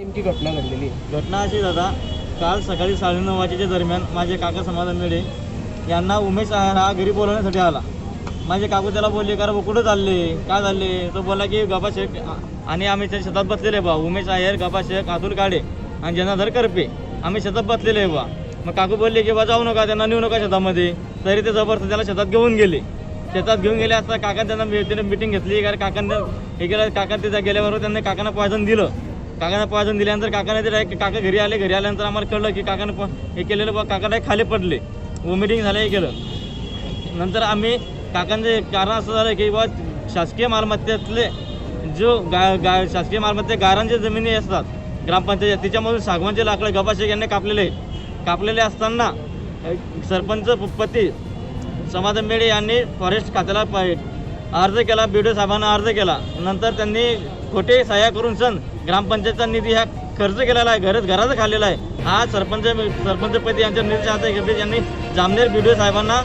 नेमकी घटना घडलेली घटना अशी दादा काल सकाळी साडेनऊ वाजेच्या दरम्यान माझे काका समाधान मिळे यांना उमेश हा घरी बोलवण्यासाठी आला. माझे काकू त्याला बोलले का भाऊ कुठं चालले? काय चालले? तो बोला की गबा शेख आणि आम्ही त्या शेतात बसलेले बा उमेश आहेर गबा शेख अतुल काडे आणि जनाधर करपे. आम्ही शेतात बसलेले आहे बा. मग काकू बोलले की बा जाऊ नका त्यांना नेऊ नका शेतामध्ये. तरी ते जबरदस्त त्याला शेतात घेऊन गेले. शेतात घेऊन गेले असता काका त्यांना मिटिंग घेतली कारण काकांना हे केलं काका तिथं गेल्याबरोबर त्यांनी काकांना पॉयझन दिलं. काकांना पॉयझन दिल्यानंतर काकाने ते direct काका घरी आले घरी आल्यानंतर आम्हाला कळलं की काकाने प- हे केलेलं बा काका direct खाली पडले. वॉमिटिंग झालं हे केलं. नंतर आम्ही काकांचे कारण असं झालं की बा शासकीय मालमत्तेतले जो गा गा शासकीय मालमत्ते गारांच्या जमिनी असतात ग्रामपंचायत तिच्यामधून सागवानचे लाकडं गबाशेख यांनी कापलेले. कापलेले असताना सरपंच पती समाधान मेळे यांनी फॉरेस्ट खात्याला प- अर्ज केला बी डी साहेबांना अर्ज केला. नंतर त्यांनी खोटे सह्या करून सण. ग्रामपंचायतचा निधी हा खर्च केलेला आहे घरच घराचं खाल्लेला आहे. हा सरपंच सरपंचपती यांच्या निर्देशात घेतले यांनी जामनेर बी डी साहेबांना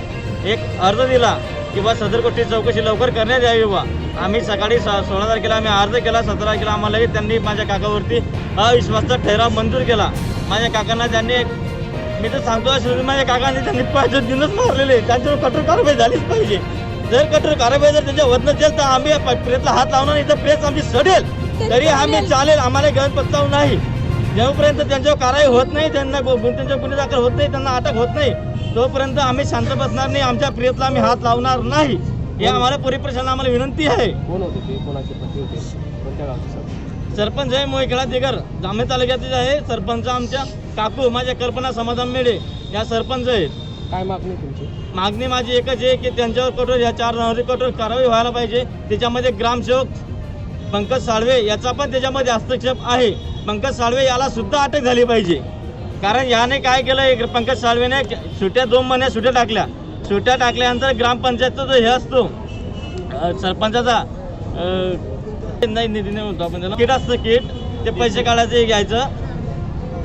एक अर्ज दिला की बा सदर गोष्टी चौकशी लवकर करण्यात यावी बा आम्ही सकाळी सा सोळा तारखेला आम्ही अर्ज केला सतरा तारखेला आम्हालाही त्यांनी माझ्या काकावरती अविश्वासचा ठराव मंजूर केला. माझ्या काकांना त्यांनी एक मी तर सांगतो माझ्या काकांनी त्यांनी पाच दिनच मारलेले. त्यांच्यावर कठोर कारवाई झालीच पाहिजे. जर कठोर कारवाई जर त्यांच्या होत नसेल तर आम्ही या प्रेतला हात लावणार नाही. तर प्रेस आमची सडेल. तरी आम्ही चालेल. आम्हाला गरज पत्तावू नाही. जेव्हापर्यंत त्यांच्यावर कारवाई होत नाही त्यांना त्यांच्यावर गुन्हे दाखल होत नाही त्यांना अटक होत नाही तोपर्यंत आम्ही शांत बसणार नाही. आमच्या प्रियतला आम्ही हात लावणार नाही. हे आम्हाला परिप्रशाला आम्हाला विनंती आहे. कोण होते ते? कोणाचे पती होते? कोणत्या गावचे सर? सरपंच आहे मोहिखेडा दिगर. जांभे तालुक्यातील आहे. सरपंच आमच्या काकू माझ्या कल्पना समाधान मेळे या सरपंच आहेत. काय मागणी तुमची? मागणी माझी एकच आहे की त्यांच्यावर कठोर या चार जणांवरती कठोर कारवाई व्हायला पाहिजे. त्याच्यामध्ये ग्रामसेवक पंकज साळवे याचा पण त्याच्यामध्ये हस्तक्षेप आहे. पंकज साळवे याला सुद्धा अटक झाली पाहिजे. कारण याने काय केलं पंकज साळवेने सुट्या दोन महिन्यात सुट्या टाकल्या. सुट्या टाकल्यानंतर ग्रामपंचायतचा जो हे असतो सरपंचाचा नाही निधी नाही म्हणतो आपण त्याला. किट असतं किट. ते पैसे काढायचं घ्यायचं.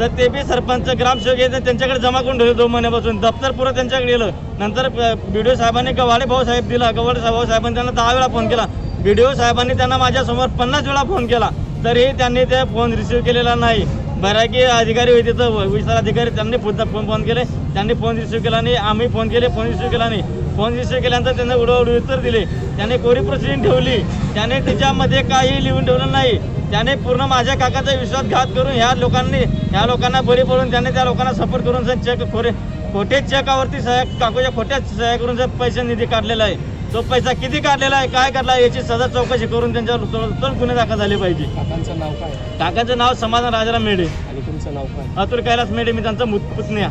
तर ते बी सरपंच ग्रामसेवक आहेत त्यांच्याकडे जमा करून ठेवले दोन महिन्यापासून दप्तर पुरं त्यांच्याकडे गेलं नंतर बी डी ओ साहेबांनी गवाडे भाऊ साहेब दिला गवाडे भाऊ साहेबांनी त्यांना दहा वेळा फोन केला. बी डी ओ साहेबांनी त्यांना माझ्यासमोर पन्नास वेळा फोन केला. तरीही त्यांनी ते फोन रिसिव्ह केलेला नाही. बऱ्याकी अधिकारी होते तर विस्तार अधिकारी त्यांनी फोन फोन केले. त्यांनी फोन रिसिव्ह केला नाही. आम्ही फोन केले फोन रिसिव्ह केला नाही. फोन रिसिव्ह केल्यानंतर त्यांनी उडवडी उत्तर दिले. त्याने कोरी प्रोसिडिंग ठेवली. त्याने त्याच्यामध्ये काही लिहून ठेवलं नाही. त्याने पूर्ण माझ्या काकाचा विश्वासघात करून ह्या लोकांनी ह्या लोकांना बळी पडून त्याने त्या लोकांना सपोर्ट करून सर चेक खोरे खोटे चेकावरती सह्या काकूच्या खोट्या सह्या करून सर पैसे निधी काढलेला आहे. तो पैसा किती काढलेला आहे काय काढला आहे याची सजा चौकशी करून त्यांच्यावर गुन्हे दाखल झाले पाहिजे. काकांचं नाव काय? काकाचं नाव समाधान राजाराम मेढे. आणि तुमचं नाव काय? अतुल कैलास मेढे मी त्यांचा पुतण्या.